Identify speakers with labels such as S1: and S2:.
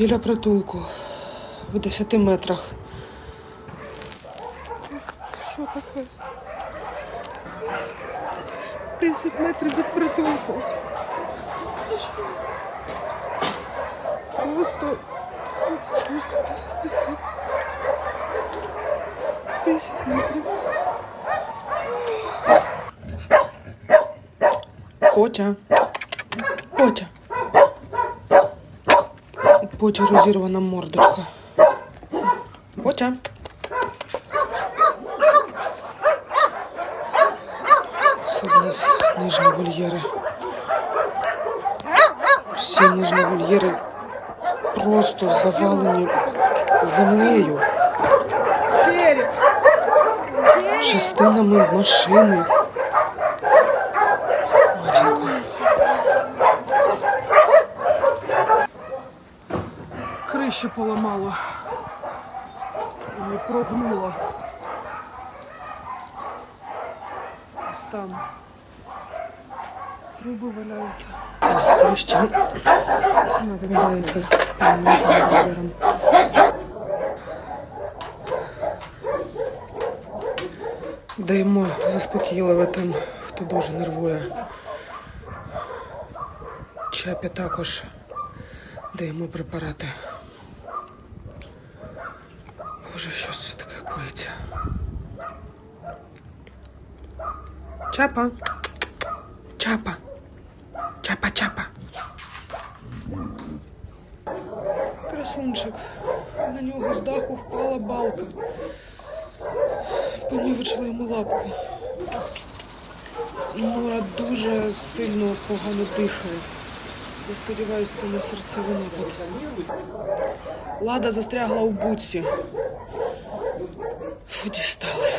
S1: Біля притулку. В 10 метрах. Що таке? 10 метрів від притулку. Просто. Просто. 10 метрів. Котя. Котя. Потя розірвана мордочка. Потя. Це в нас нижні вольєри. Всі нижні вольєри просто завалені землею. Частинами машини. Криші поламало. І прогнуло. Ось там. Труби валяються. Ось це ще нижнім вольєром. Даємо заспокійливе тим, хто дуже нервує. Чапі також даємо препарати. Боже, що це таке коїться? Чапа. Чапа. Чапа, чапа. Красунчик. На нього з даху впала балка. Понівечила йому лапку. Нора дуже сильно погано дихає. Я сподіваюся, це не серцевий напад. Лада застрягла у бутсі. Фу, дістали.